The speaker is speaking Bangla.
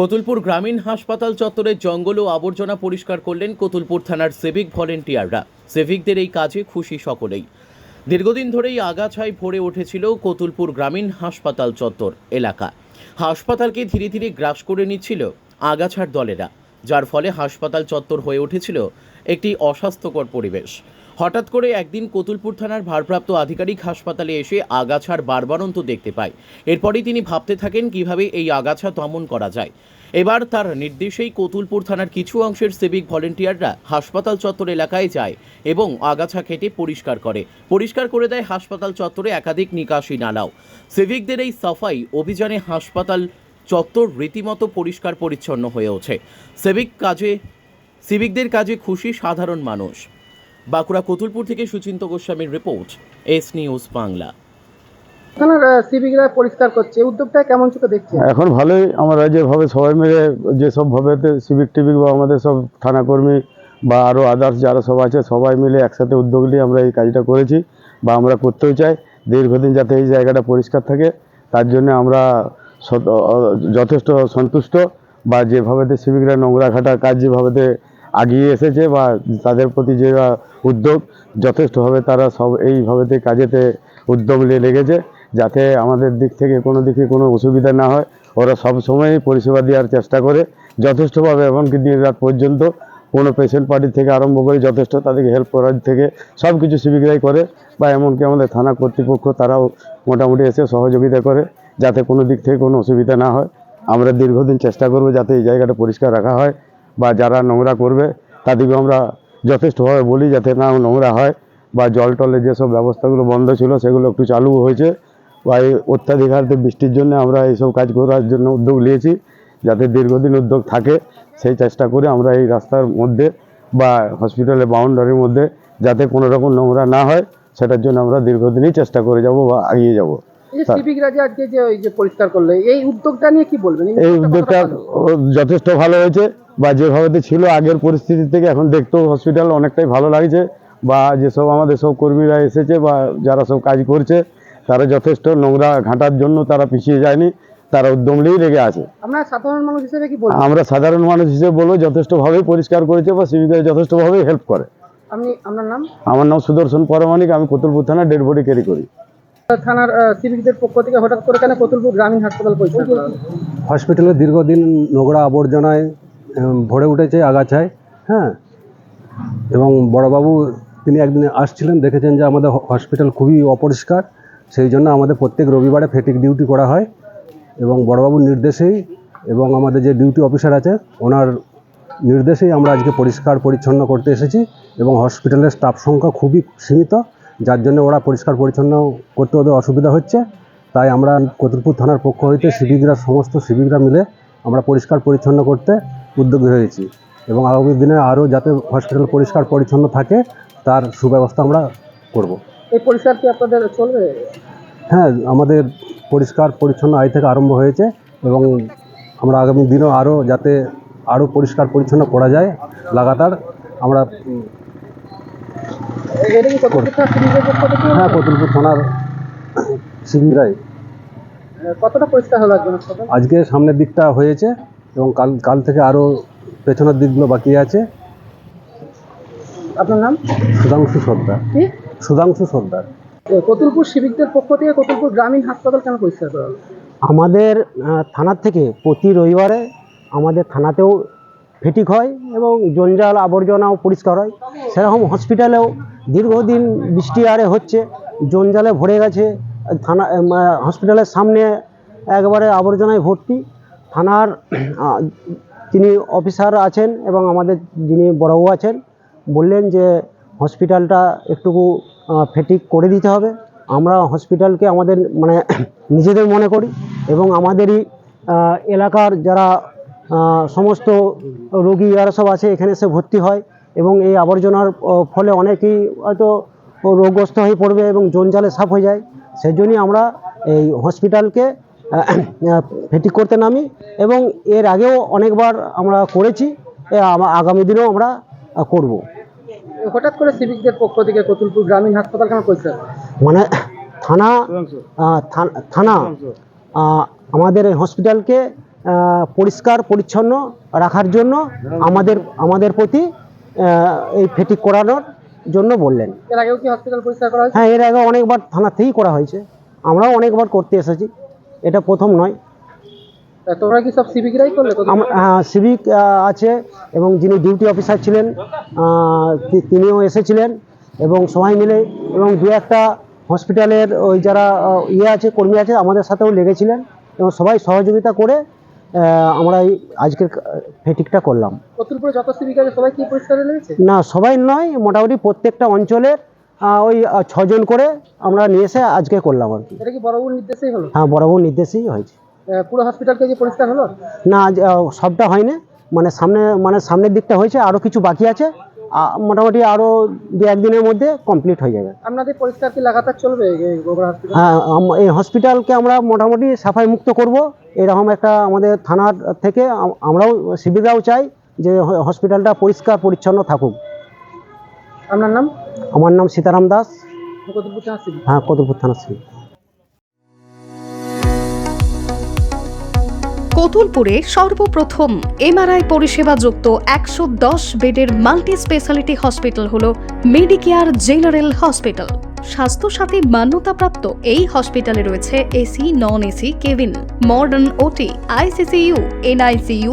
কতুলপুর গ্রামীণ হাসপাতাল চত্বরের জঙ্গল ও আবর্জনা পরিষ্কার করলেন কতুলপুর থানার সিভিক ভলেন্টিয়াররা। সিভিকদের এই কাজে খুশি সকলেই। দীর্ঘদিন ধরেই আগাছায় ভরে উঠেছিল কতুলপুর গ্রামীণ হাসপাতাল চত্বর এলাকা। হাসপাতালকে ধীরে ধীরে গ্রাস করে নিচ্ছিল আগাছার দলেরা, যার ফলে হাসপাতাল চত্বর হয়ে উঠেছিল একটি অস্বাস্থ্যকর পরিবেশ। হঠাৎ করে একদিন কতুলপুর থানার ভারপ্রাপ্ত আধিকারিক হাসপাতালে এসে আগাছার বারবারন্ত দেখতে পায়। এরপরই তিনি ভাবতে থাকেন কীভাবে এই আগাছা দমন করা যায়। এবার তার নির্দেশেই কতুলপুর থানার কিছু অংশের সিভিক ভলেন্টিয়াররা হাসপাতাল চত্বর এলাকায় যায় এবং আগাছা কেটে পরিষ্কার করে। পরিষ্কার করে দেয় হাসপাতাল চত্বরে একাধিক নিকাশি নালাও। সিভিকদের এই সাফাই অভিযানে হাসপাতাল চত্বর রীতিমতো পরিষ্কার পরিচ্ছন্ন হয়ে ওঠে। সিভিক কাজে, সিভিকদের কাজে খুশি সাধারণ মানুষ। বাঁকুড়া কতুলপুর থেকে সুচিন্ত গোস্বামীর রিপোর্ট এস নিউজ বাংলা। থানার সিভিকরা পরিষ্কার করছে উদ্যোগটা কেমন চোখে দেখছে এখন ভালোই আমরা যেভাবে সবাই মিলে যেসব ভাবেতে সিভিক টিভিক বা আমাদের সব থানাকর্মী বা আরও আদার্স যারা সব আছে সবাই মিলে একসাথে উদ্যোগ নিয়ে আমরা এই কাজটা করেছি বা আমরা করতেও চাই। দীর্ঘদিন যাতে এই জায়গাটা পরিষ্কার থাকে তার জন্য আমরা যথেষ্ট সন্তুষ্ট বা যেভাবেতে সিভিকরা নোংরা ঘাটার কাজ যেভাবেতে আগিয়ে এসেছে বা তাদের প্রতি যে উদ্যোগ যথেষ্টভাবে তারা সব এইভাবেতে কাজেতে উদ্যোগ নিয়ে লেগেছে, যাতে আমাদের দিক থেকে কোনো দিকে কোনো অসুবিধা না হয়। ওরা সব সময় পরিষেবা দেওয়ার চেষ্টা করে। যথেষ্টভাবে এমনকি দিন রাত পর্যন্ত কোনো পেশেন্ট পার্টি থেকে আরম্ভ করে যথেষ্ট তাদেরকে হেল্প করার থেকে সব কিছু সিভিকরাই করে বা এমনকি আমাদের থানা কর্তৃপক্ষ তারাও মোটামুটি এসে সহযোগিতা করে যাতে কোনো দিক থেকে কোনো অসুবিধা না হয়। আমরা দীর্ঘদিন চেষ্টা করব যাতে এই জায়গাটা পরিষ্কার রাখা হয়। বা যারা নোংরা করবে তাদেরকে আমরা যথেষ্টভাবে বলি যাতে না নোংরা হয় বা জল টলের যেসব ব্যবস্থাগুলো বন্ধ ছিল সেগুলো একটু চালু হয়েছে। বা এই অত্যাধিক হারে বৃষ্টির জন্য আমরা এইসব কাজ করার জন্য উদ্যোগ নিয়েছি যাতে দীর্ঘদিন উদ্যোগ থাকে সেই চেষ্টা করে আমরা এই রাস্তার মধ্যে বা হসপিটালের বাউন্ডারির মধ্যে যাতে কোনো রকম নোংরা না হয় সেটার জন্য আমরা দীর্ঘদিনই চেষ্টা করে যাব বা এগিয়ে যাব। এই উদ্যোগটা নিয়ে কি বলবেন? এই উদ্যোগটা উদ্যোগটা কতটা ভালো? ও যথেষ্ট ভালো হয়েছে। বা যেভাবে ছিল আগের পরিস্থিতি থেকে এখন দেখতেও হসপিটাল অনেকটাই ভালো লাগছে বা যেসব আমাদের সব কর্মীরা এসেছে বা যারা সব কাজ করছে তারা যথেষ্ট নোংরা ঘাঁটার জন্য তারা পিছিয়ে যায়নি তারা উদ্যম নিয়েই লেগে আছে। আমরা সাধারণ মানুষ হিসেবে কি বলবেন আমরা সাধারণ মানুষ হিসেবে বলব যথেষ্টভাবেই পরিষ্কার করেছে বা সিভিকায় যথেষ্টভাবেই হেল্প করে। আপনি আপনার নাম? আমার নাম সুদর্শন পরমাণিক আমি কতুলপুর থানা ডেড বডি ক্যারি করি। থানার সিভিকদের পক্ষ থেকে হঠাৎ করে কেন কতুলপুর গ্রামীণ হাসপাতাল হসপিটালে দীর্ঘদিন নোংরা আবর্জনায় ভরে উঠেছে আগাছায় হ্যাঁ? এবং বড়বাবু তিনি একদিন আসছিলেন, দেখেছেন যে আমাদের হসপিটাল খুবই অপরিষ্কার, সেই জন্য আমাদের প্রত্যেক রবিবারে ফেটিক ডিউটি করা হয়। এবং বড়বাবুর নির্দেশেই এবং আমাদের যে ডিউটি অফিসার আছে, ওনার নির্দেশেই আমরা আজকে পরিষ্কার পরিচ্ছন্ন করতে এসেছি এবং হসপিটালের স্টাফ সংখ্যা খুবই সীমিত, যার জন্য ওরা পরিষ্কার পরিচ্ছন্ন করতে ওদের অসুবিধা হচ্ছে। তাই আমরা কতুলপুর থানার পক্ষ হইতে সিভিকরা সমস্ত সিভিকরা মিলে আমরা পরিষ্কার পরিচ্ছন্ন করতে উদ্যোগী হয়েছি এবং আগামী দিনে আরও যাতে হসপিটাল পরিষ্কার পরিচ্ছন্ন থাকে তার সুব্যবস্থা আমরা করব। এই পরিষ্কার কি আপনাদের চলবে? হ্যাঁ আমাদের পরিষ্কার পরিচ্ছন্ন আয় থেকে আরম্ভ হয়েছে এবং আমরা আগামী দিনেও আরও যাতে আরও পরিষ্কার পরিচ্ছন্ন করা যায় লাগাতার আমরা হ্যাঁ কতুলপুর থানার সিভিকরাই কতটা পরিষ্কার হলো আজকে সামনের দিকটা হয়েছে এবং কাল কাল থেকে আরও পেছনের দিকগুলো বাকি আছে। আপনার নাম? সুধাংশু সর্দার। কি? সুধাংশু সর্দার। কতুলপুর সিভিকদের পক্ষ থেকে কতুলপুর গ্রামীণ হাসপাতাল কেন পরিষ্কার করা হলো? আমাদের থানার থেকে প্রতি রবিবারে আমাদের থানাতেও ফেটিক হয় এবং জঞ্জাল আবর্জনাও পরিষ্কার হয়। সেরকম হসপিটালেও দীর্ঘদিন বৃষ্টি আরে হচ্ছে জঞ্জালে ভরে গেছে। থানা হসপিটালের সামনে একবারে আবর্জনায় ভর্তি। থানার যিনি অফিসার আছেন এবং আমাদের যিনি বড়বাবু আছেন, বললেন যে হসপিটালটা একটুকু ফেটিক করে দিতে হবে। আমরা হসপিটালকে আমাদের মানে নিজেদের মনে করি এবং আমাদেরই এলাকার যারা সমস্ত রোগী যারা সব আছে, এখানে এসে ভর্তি হয় এবং এই আবর্জনার ফলে অনেকেই হয়তো রোগগ্রস্ত হয়ে পড়বে এবং জঞ্জালে সাফ হয়ে যায়। সেই জন্যই আমরা এই হসপিটালকে ফেটিক করতে নামি এবং এর আগেও অনেকবার আমরা করেছি আগামী দিনেও আমরা করব। হঠাৎ করে সিভিকদের পক্ষ থেকে কতুলপুর গ্রামীণ হাসপাতাল কেন পরিষ্কার করা হলো? মানে থানা আহ, থানা আমাদের এই হসপিটালকে পরিষ্কার পরিচ্ছন্ন রাখার জন্য আমাদের আমাদের প্রতি এই ফেটিক করানোর জন্য বললেন। এর আগেও কি হসপিটাল পরিষ্কার করা হয়েছে? হ্যাঁ এর আগে অনেকবার থানা থেকেই করা হয়েছে। আমরাও অনেকবার করতে এসেছি। এটা প্রথম নয়। তোমরা কি সব সিভিকরাই করলে? আমরা সিভিক আছে এবং যিনি ডিউটি অফিসার ছিলেন তিনিও এসেছিলেন এবং সবাই মিলে এবং দু একটা হসপিটালের ওই যারা ইয়ে আছে কর্মী আছে আমাদের সাথেও লেগেছিলেন এবং সবাই সহযোগিতা করে আমরা এই আজকের ফেটিকটা করলাম। কতুলপুরে যত সিভিক আছে সবাই কি পরিষ্কার লেগেছে? না সবাই নয় মোটামুটি প্রত্যেকটা অঞ্চলের ওই ছজন করে আমরা নিয়ে এসে আজকে করলাম আর কি। এটা কি বড়বাবুর নির্দেশেই হলো? হ্যাঁ বরাবর নির্দেশেই হয়েছে। পুরো হসপিটালকে কি পরিষ্কার হলো? না সবটা হয়নি। মানে সামনে মানে সামনের দিকটা হয়েছে আরও কিছু বাকি আছে। মোটামুটি আরও দু একদিনের মধ্যে কমপ্লিট হয়ে যাবে। আপনাদের পরিষ্কার কি লাগাতার চলবে হ্যাঁ এই হসপিটালকে আমরা মোটামুটি সাফাই মুক্ত করব। এরকম একটা আমাদের থানার থেকে আমরাও শিবিররাও চাই যে হসপিটালটা পরিষ্কার পরিচ্ছন্ন থাকুক। আপনার নাম? আমার নাম সীতারাম দাস। কতুলপুর থানা হ্যাঁ কদরপুর থানা কতুলপুরে সর্বপ্রথম এমআরআই পরিষেবা যুক্ত একশো দশ বেডের মাল্টি স্পেশালিটি হসপিটাল হল মেডিকেয়ার জেনারেল হসপিটাল। স্বাস্থ্যসাথী মান্যতাপ্রাপ্ত এই হসপিটালে রয়েছে AC non AC cabin modern OT ICCU NICU